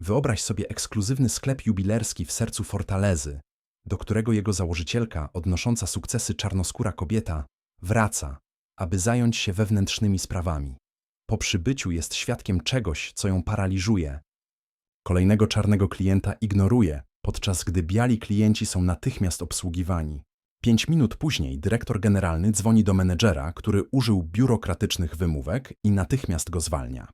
Wyobraź sobie ekskluzywny sklep jubilerski w sercu Fortalezy, do którego jego założycielka, odnosząca sukcesy czarnoskóra kobieta, wraca, aby zająć się wewnętrznymi sprawami. Po przybyciu jest świadkiem czegoś, co ją paraliżuje. Kolejnego czarnego klienta ignoruje, podczas gdy biali klienci są natychmiast obsługiwani. Pięć minut później dyrektor generalny dzwoni do menedżera, który użył biurokratycznych wymówek i natychmiast go zwalnia.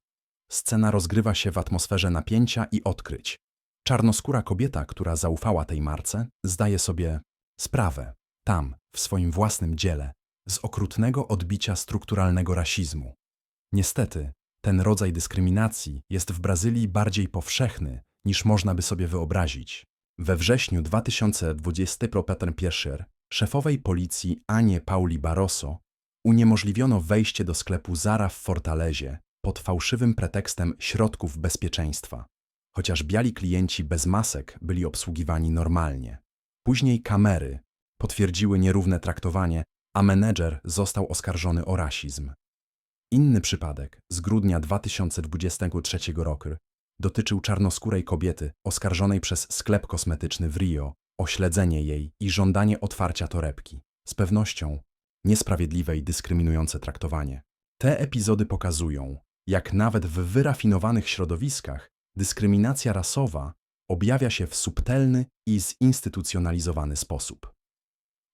Scena rozgrywa się w atmosferze napięcia i odkryć. Czarnoskóra kobieta, która zaufała tej marce, zdaje sobie sprawę, tam, w swoim własnym dziele, z okrutnego odbicia strukturalnego rasizmu. Niestety, ten rodzaj dyskryminacji jest w Brazylii bardziej powszechny, niż można by sobie wyobrazić. We wrześniu 2020 Peter Piescher, szefowej policji Anie Pauli Barroso, uniemożliwiono wejście do sklepu Zara w Fortalezie pod fałszywym pretekstem środków bezpieczeństwa, chociaż biali klienci bez masek byli obsługiwani normalnie. Później kamery potwierdziły nierówne traktowanie, a menedżer został oskarżony o rasizm. Inny przypadek z grudnia 2023 roku dotyczył czarnoskórej kobiety oskarżonej przez sklep kosmetyczny w Rio o śledzenie jej i żądanie otwarcia torebki. Z pewnością niesprawiedliwe i dyskryminujące traktowanie. Te epizody pokazują, jak nawet w wyrafinowanych środowiskach dyskryminacja rasowa objawia się w subtelny i zinstytucjonalizowany sposób.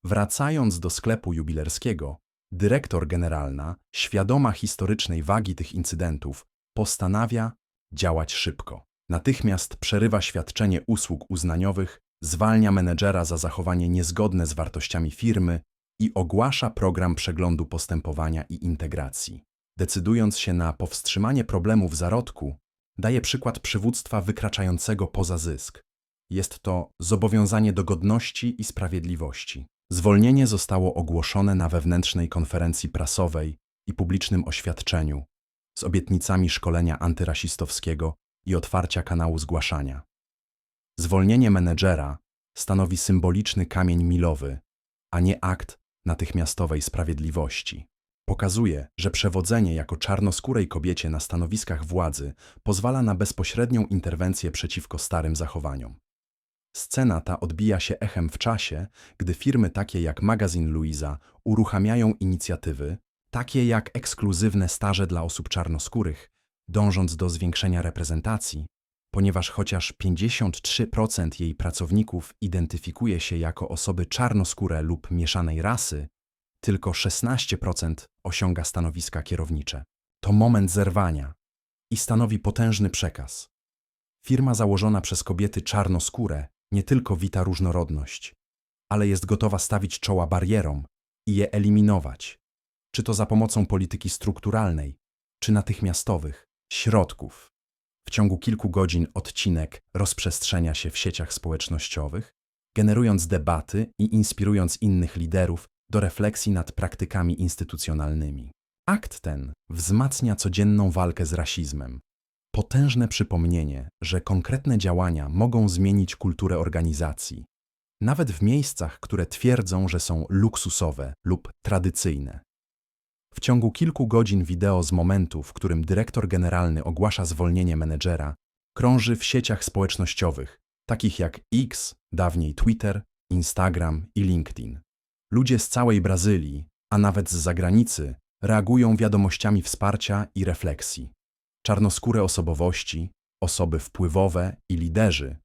Wracając do sklepu jubilerskiego, dyrektor generalna, świadoma historycznej wagi tych incydentów, postanawia działać szybko. Natychmiast przerywa świadczenie usług uznaniowych, zwalnia menedżera za zachowanie niezgodne z wartościami firmy i ogłasza program przeglądu postępowania i integracji. Decydując się na powstrzymanie problemu w zarodku, daje przykład przywództwa wykraczającego poza zysk. Jest to zobowiązanie do godności i sprawiedliwości. Zwolnienie zostało ogłoszone na wewnętrznej konferencji prasowej i publicznym oświadczeniu z obietnicami szkolenia antyrasistowskiego i otwarcia kanału zgłaszania. Zwolnienie menedżera stanowi symboliczny kamień milowy, a nie akt natychmiastowej sprawiedliwości. Pokazuje, że przewodzenie jako czarnoskórej kobiecie na stanowiskach władzy pozwala na bezpośrednią interwencję przeciwko starym zachowaniom. Scena ta odbija się echem w czasie, gdy firmy takie jak magazyn Louisa uruchamiają inicjatywy, takie jak ekskluzywne staże dla osób czarnoskórych, dążąc do zwiększenia reprezentacji, ponieważ chociaż 53% jej pracowników identyfikuje się jako osoby czarnoskóre lub mieszanej rasy, tylko 16% osiąga stanowiska kierownicze. To moment zerwania i stanowi potężny przekaz. Firma założona przez kobiety czarnoskóre nie tylko wita różnorodność, ale jest gotowa stawić czoła barierom i je eliminować, czy to za pomocą polityki strukturalnej, czy natychmiastowych środków. W ciągu kilku godzin odcinek rozprzestrzenia się w sieciach społecznościowych, generując debaty i inspirując innych liderów do refleksji nad praktykami instytucjonalnymi. Akt ten wzmacnia codzienną walkę z rasizmem. Potężne przypomnienie, że konkretne działania mogą zmienić kulturę organizacji, nawet w miejscach, które twierdzą, że są luksusowe lub tradycyjne. W ciągu kilku godzin wideo z momentu, w którym dyrektor generalny ogłasza zwolnienie menedżera, krąży w sieciach społecznościowych, takich jak X, dawniej Twitter, Instagram i LinkedIn. Ludzie z całej Brazylii, a nawet z zagranicy, reagują wiadomościami wsparcia i refleksji. Czarnoskóre osobowości, osoby wpływowe i liderzy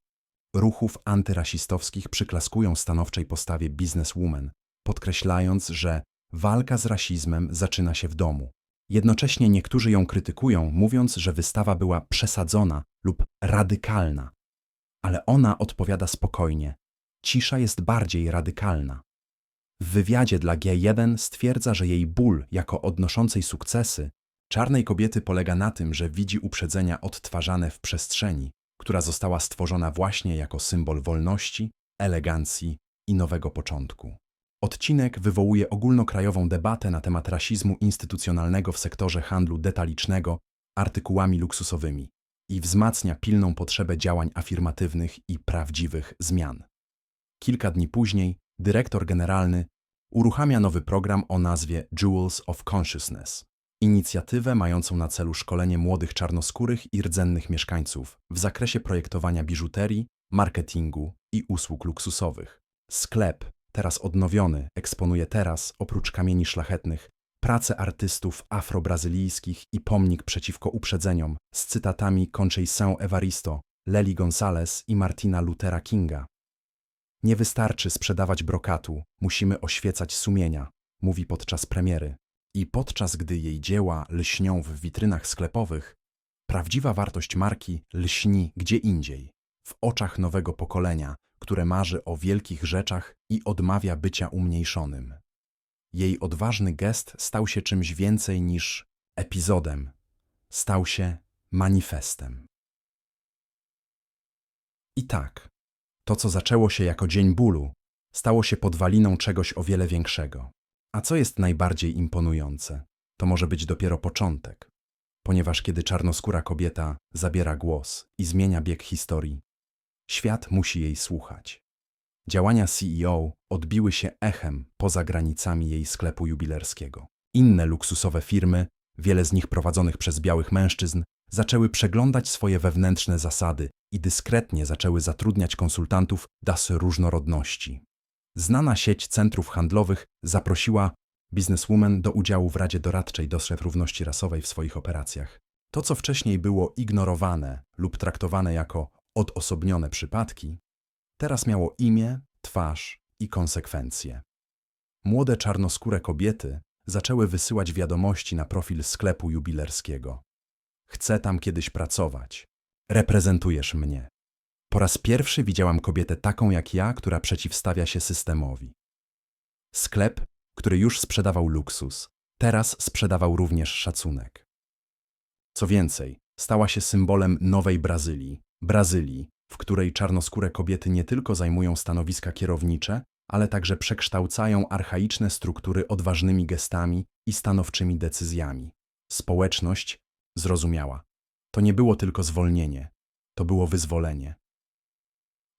ruchów antyrasistowskich przyklaskują stanowczej postawie bizneswoman, podkreślając, że walka z rasizmem zaczyna się w domu. Jednocześnie niektórzy ją krytykują, mówiąc, że wystawa była przesadzona lub radykalna. Ale ona odpowiada spokojnie. Cisza jest bardziej radykalna. W wywiadzie dla G1 stwierdza, że jej ból jako odnoszącej sukcesy czarnej kobiety polega na tym, że widzi uprzedzenia odtwarzane w przestrzeni, która została stworzona właśnie jako symbol wolności, elegancji i nowego początku. Odcinek wywołuje ogólnokrajową debatę na temat rasizmu instytucjonalnego w sektorze handlu detalicznego artykułami luksusowymi i wzmacnia pilną potrzebę działań afirmatywnych i prawdziwych zmian. Kilka dni później dyrektor generalny uruchamia nowy program o nazwie Jewels of Consciousness. Inicjatywę mającą na celu szkolenie młodych czarnoskórych i rdzennych mieszkańców w zakresie projektowania biżuterii, marketingu i usług luksusowych. Sklep, teraz odnowiony, eksponuje teraz, oprócz kamieni szlachetnych, prace artystów afrobrazylijskich i pomnik przeciwko uprzedzeniom z cytatami Conceição Evaristo, Lely González i Martina Luthera Kinga. Nie wystarczy sprzedawać brokatu, musimy oświecać sumienia, mówi podczas premiery. I podczas gdy jej dzieła lśnią w witrynach sklepowych, prawdziwa wartość marki lśni gdzie indziej, w oczach nowego pokolenia, które marzy o wielkich rzeczach i odmawia bycia umniejszonym. Jej odważny gest stał się czymś więcej niż epizodem, stał się manifestem. I tak, to co zaczęło się jako dzień bólu, stało się podwaliną czegoś o wiele większego. A co jest najbardziej imponujące? To może być dopiero początek, ponieważ kiedy czarnoskóra kobieta zabiera głos i zmienia bieg historii, świat musi jej słuchać. Działania CEO odbiły się echem poza granicami jej sklepu jubilerskiego. Inne luksusowe firmy, wiele z nich prowadzonych przez białych mężczyzn, zaczęły przeglądać swoje wewnętrzne zasady i dyskretnie zaczęły zatrudniać konsultantów das różnorodności. Znana sieć centrów handlowych zaprosiła bizneswoman do udziału w Radzie Doradczej do spraw równości rasowej w swoich operacjach. To, co wcześniej było ignorowane lub traktowane jako odosobnione przypadki, teraz miało imię, twarz i konsekwencje. Młode czarnoskóre kobiety zaczęły wysyłać wiadomości na profil sklepu jubilerskiego. Chcę tam kiedyś pracować. Reprezentujesz mnie. Po raz pierwszy widziałam kobietę taką jak ja, która przeciwstawia się systemowi. Sklep, który już sprzedawał luksus, teraz sprzedawał również szacunek. Co więcej, stała się symbolem nowej Brazylii, Brazylii, w której czarnoskóre kobiety nie tylko zajmują stanowiska kierownicze, ale także przekształcają archaiczne struktury odważnymi gestami i stanowczymi decyzjami. Społeczność zrozumiała. To nie było tylko zwolnienie, to było wyzwolenie.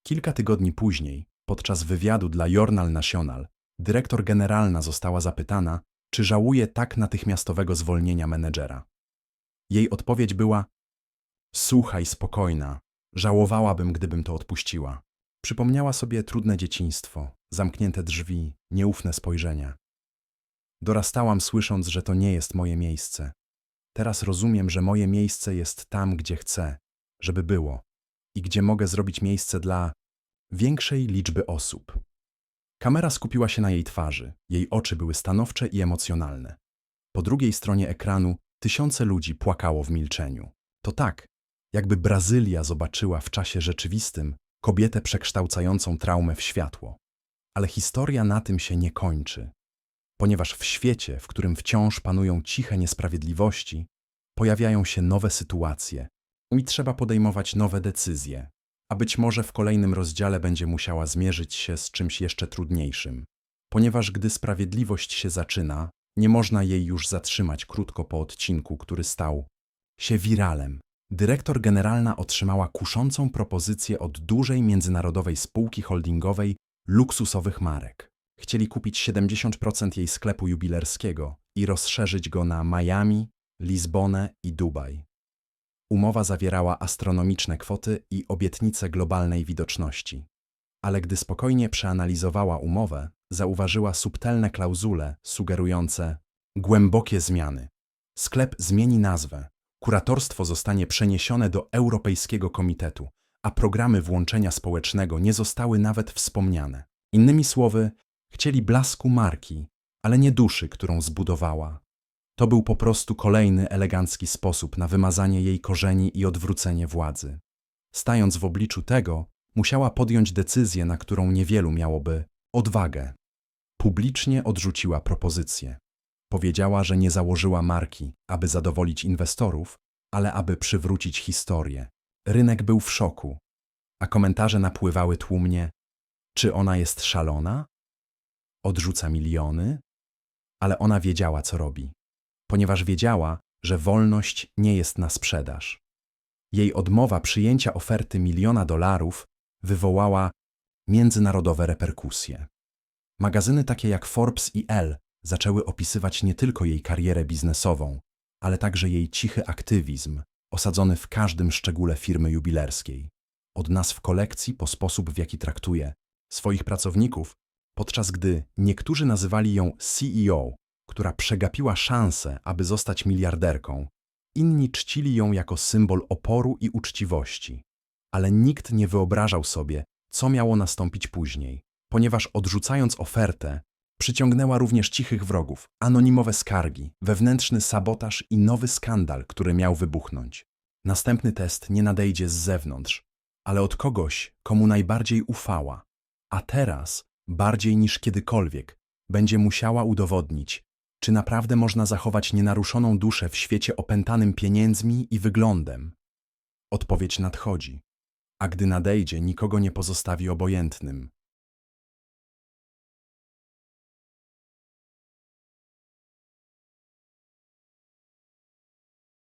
Kilka tygodni później, podczas wywiadu dla Journal National, dyrektor generalna została zapytana, czy żałuje tak natychmiastowego zwolnienia menedżera. Jej odpowiedź była: Słuchaj, spokojna, żałowałabym, gdybym to odpuściła. Przypomniała sobie trudne dzieciństwo, zamknięte drzwi, nieufne spojrzenia. Dorastałam słysząc, że to nie jest moje miejsce. Teraz rozumiem, że moje miejsce jest tam, gdzie chcę, żeby było i gdzie mogę zrobić miejsce dla większej liczby osób. Kamera skupiła się na jej twarzy, jej oczy były stanowcze i emocjonalne. Po drugiej stronie ekranu tysiące ludzi płakało w milczeniu. To tak, jakby Brazylia zobaczyła w czasie rzeczywistym kobietę przekształcającą traumę w światło. Ale historia na tym się nie kończy, ponieważ w świecie, w którym wciąż panują ciche niesprawiedliwości, pojawiają się nowe sytuacje i trzeba podejmować nowe decyzje, a być może w kolejnym rozdziale będzie musiała zmierzyć się z czymś jeszcze trudniejszym, ponieważ gdy sprawiedliwość się zaczyna, nie można jej już zatrzymać krótko po odcinku, który stał się wiralem. Dyrektor generalna otrzymała kuszącą propozycję od dużej międzynarodowej spółki holdingowej luksusowych marek. Chcieli kupić 70% jej sklepu jubilerskiego i rozszerzyć go na Miami, Lizbonę i Dubaj. Umowa zawierała astronomiczne kwoty i obietnice globalnej widoczności. Ale gdy spokojnie przeanalizowała umowę, zauważyła subtelne klauzule sugerujące głębokie zmiany. Sklep zmieni nazwę, kuratorstwo zostanie przeniesione do Europejskiego Komitetu, a programy włączenia społecznego nie zostały nawet wspomniane. Innymi słowy, chcieli blasku marki, ale nie duszy, którą zbudowała. To był po prostu kolejny elegancki sposób na wymazanie jej korzeni i odwrócenie władzy. Stając w obliczu tego, musiała podjąć decyzję, na którą niewielu miałoby odwagę. Publicznie odrzuciła propozycję. Powiedziała, że nie założyła marki, aby zadowolić inwestorów, ale aby przywrócić historię. Rynek był w szoku, a komentarze napływały tłumnie: czy ona jest szalona? Odrzuca miliony? Ale ona wiedziała, co robi ponieważ wiedziała, że wolność nie jest na sprzedaż. Jej odmowa przyjęcia oferty miliona dolarów wywołała międzynarodowe reperkusje. Magazyny takie jak Forbes i Elle zaczęły opisywać nie tylko jej karierę biznesową, ale także jej cichy aktywizm, osadzony w każdym szczególe firmy jubilerskiej. Od nazw kolekcji po sposób, w jaki traktuje swoich pracowników, podczas gdy niektórzy nazywali ją CEO, która przegapiła szansę, aby zostać miliarderką, inni czcili ją jako symbol oporu i uczciwości. Ale nikt nie wyobrażał sobie, co miało nastąpić później, ponieważ odrzucając ofertę, przyciągnęła również cichych wrogów, anonimowe skargi, wewnętrzny sabotaż i nowy skandal, który miał wybuchnąć. Następny test nie nadejdzie z zewnątrz, ale od kogoś, komu najbardziej ufała, a teraz, bardziej niż kiedykolwiek, będzie musiała udowodnić, czy naprawdę można zachować nienaruszoną duszę w świecie opętanym pieniędzmi i wyglądem. Odpowiedź nadchodzi, a gdy nadejdzie, nikogo nie pozostawi obojętnym.